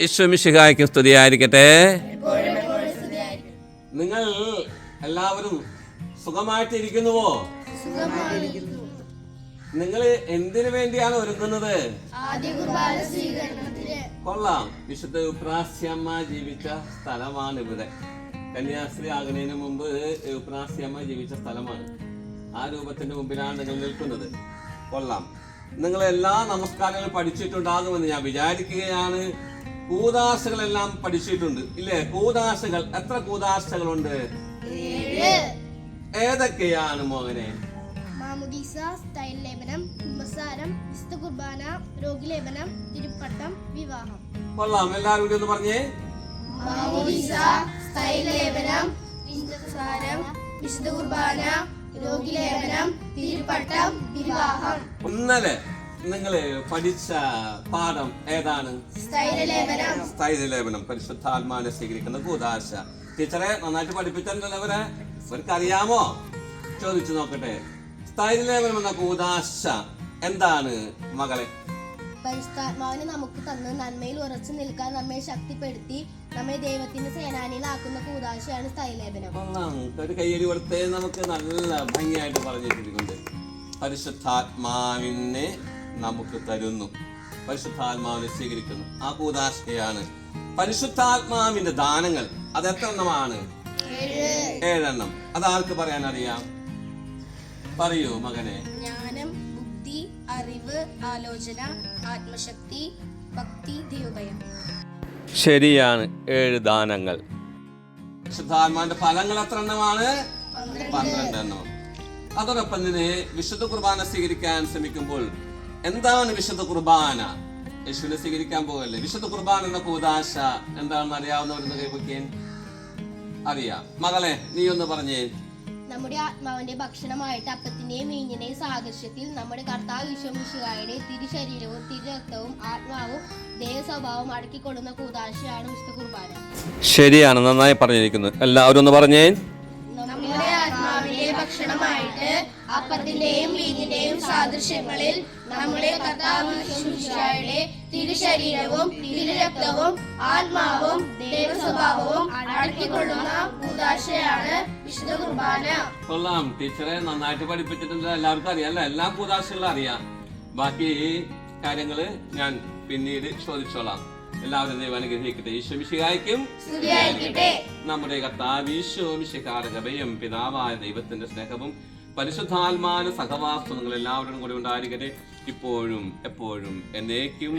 ഈശ്വമിഷിഹായ്ക്കും സ്തുതിയായിരിക്കട്ടെ. നിങ്ങൾ എല്ലാവരും സുഖമായിട്ടിരിക്കുന്നുവോ? നിങ്ങൾ എന്തിനു വേണ്ടിയാണ് ഒരുങ്ങുന്നത്? കൊള്ളാം. വിശുദ്ധ ഉപ്രാസ്യമ്മ ജീവിച്ച സ്ഥലമാണ് ഇവിടെ. കന്യാസ്ത്രീ ആകുന്നതിന് മുമ്പ് ഉപ്രാസ്യമ്മ ജീവിച്ച സ്ഥലമാണ്. ആ രൂപത്തിന്റെ മുമ്പിലാണ് നിങ്ങൾ നിൽക്കുന്നത്. കൊള്ളാം. നിങ്ങൾ എല്ലാ നമസ്കാരങ്ങളും പഠിച്ചിട്ടുണ്ടാകുമെന്ന് ഞാൻ വിചാരിക്കുകയാണ്. കൂതാശകളെല്ലാം പഠിച്ചിട്ടുണ്ട്. ഇല്ലേ? കൂതാശകൾ. എത്ര കൂതാശകളുണ്ട്? ഏതൊക്കെയാണ് മോഹനെ മാമുദീസ സ്റ്റൈൽ ലേപനം കുമ്പസാരം വിശുദ്ധ കുർബാന രോഗിലേപനം തിരുപ്പട്ടം വിവാഹം. കൊള്ളാം. എല്ലാവരും കൂടി ഒന്ന് പറഞ്ഞേ. മാമുദീസ സ്റ്റൈൽ ലേപനം കുമ്പസാരം വിശുദ്ധ കുർബാന രോഗിലേപനം തിരുപ്പട്ടം വിവാഹം. ഇന്നലെ നിങ്ങൾ പഠിച്ച പാഠം ഏതാണ്? സ്ഥൈര്യലേപനം പരിശുദ്ധാത്മാനെ സ്വീകരിക്കുന്ന കൂതാശ. ടീച്ചറെ നന്നായിട്ട് പഠിപ്പിച്ചിട്ടുണ്ടല്ലോ അവരെ ഇവർക്ക് അറിയാമോ ചോദിച്ചു നോക്കട്ടെ. സ്ഥൈര്യലേപനം എന്ന കൂതാശ എന്താണ് മകളെ? പരിശുദ്ധാത്മാവിനെ നമുക്ക് തന്ന് നന്മയിൽ ഉറച്ചു നിൽക്കാൻ നമ്മെ ശക്തിപ്പെടുത്തി നമ്മെ ദൈവത്തിന്റെ സേനാനിയിലാക്കുന്ന കൂതാശയാണ് സ്ഥൈലേപനം. ഒരു കയ്യടി കൊടുത്തേ നമുക്ക് നല്ല ഭംഗിയായിട്ട് പറഞ്ഞിട്ടുണ്ട് പരിശുദ്ധാത്മാവിനെ നമുക്ക് തരുന്നു. പരിശുദ്ധാത്മാവിനെ സ്വീകരിക്കുന്നു. ആ കൂതാശയാണ് പരിശുദ്ധാത്മാവിന്റെ ദാനങ്ങൾ അത് എത്ര എണ്ണമാണ്? ഏഴെണ്ണം. അത് ആർക്ക് പറയാൻ അറിയാം? പറയൂ മകനെ. ജ്ഞാനം ബുദ്ധി അറിവ് ആലോചന ആത്മശക്തി ഭക്തി ദൈവഭയം. ശരിയാണ് ഏഴ് ദാനങ്ങൾ. പരിശുദ്ധാത്മാവിന്റെ ഫലങ്ങൾ എത്ര എണ്ണമാണ്? പന്ത്രണ്ട് എണ്ണം. അതോടൊപ്പം തന്നെ വിശുദ്ധ കുർബാന സ്വീകരിക്കാൻ ശ്രമിക്കുമ്പോൾ എന്താണ് വിശുദ്ധ കുർബാന? യേശുവിനെ സ്വീകരിക്കാൻ പോകല്ലേ? വിശുദ്ധ കുർബാന എന്ന കൂതാശ എന്താണെന്ന് അറിയാവുന്നവരെന്ന് കൈപൊക്കിയൻ അറിയാം. മകളെ നീ ഒന്ന് പറഞ്ഞേ. നമ്മുടെ ആത്മാവിന്റെ ഭക്ഷണമായിട്ട് അപ്പത്തിന്റെയും മീഞ്ഞിന്റെയും സാദൃശ്യത്തിൽ നമ്മുടെ കർത്താവ് വിശ്വമിശുകായുടെ തിരുശരീരവും തിരുരക്തവും ആത്മാവും ദേഹസ്വഭാവവും അടക്കിക്കൊള്ളുന്ന കൂതാശയാണ് വിശുദ്ധ കുർബാന. ശരിയാണ്. നന്നായി പറഞ്ഞിരിക്കുന്നു. എല്ലാവരും ഒന്ന് പറഞ്ഞേ. നമ്മുടെ ആത്മാവിന്റെ ഭക്ഷണമായിട്ട് അപ്പത്തിന്റെയും മീഞ്ഞിന്റെയും സാദൃശ്യങ്ങളിൽ നമ്മുടെ കർത്താവ് ശുശ്രൂഷയുടെ തിരുശരീരവും തിരുരക്തവും ആത്മാവും ദൈവസ്വഭാവവും അടക്കിക്കൊള്ളുന്ന കൂതാശയാണ് വിശുദ്ധ കുർബാന. കൊള്ളാം. ടീച്ചറെ നന്നായിട്ട് പഠിപ്പിച്ചിട്ടുണ്ട്. എല്ലാവർക്കും അറിയാം അല്ല? എല്ലാ കൂതാശകളും അറിയാം. ബാക്കി കാര്യങ്ങൾ ഞാൻ പിന്നീട് ചോദിച്ചോളാം. എല്ലാവരും ദൈവം അനുഗ്രഹിക്കട്ടെ. ഈശ്വമിശികായ്ക്കും നമ്മുടെ കർത്താവ് ഈശ്വമിശികാരകഭയും പിതാവായ ദൈവത്തിന്റെ സ്നേഹവും പരിശുദ്ധാത്മാന സഹവാസം നിങ്ങൾ എല്ലാവരും കൂടെ ഉണ്ടായിരിക്കട്ടെ ഇപ്പോഴും എപ്പോഴും എന്നേക്കും.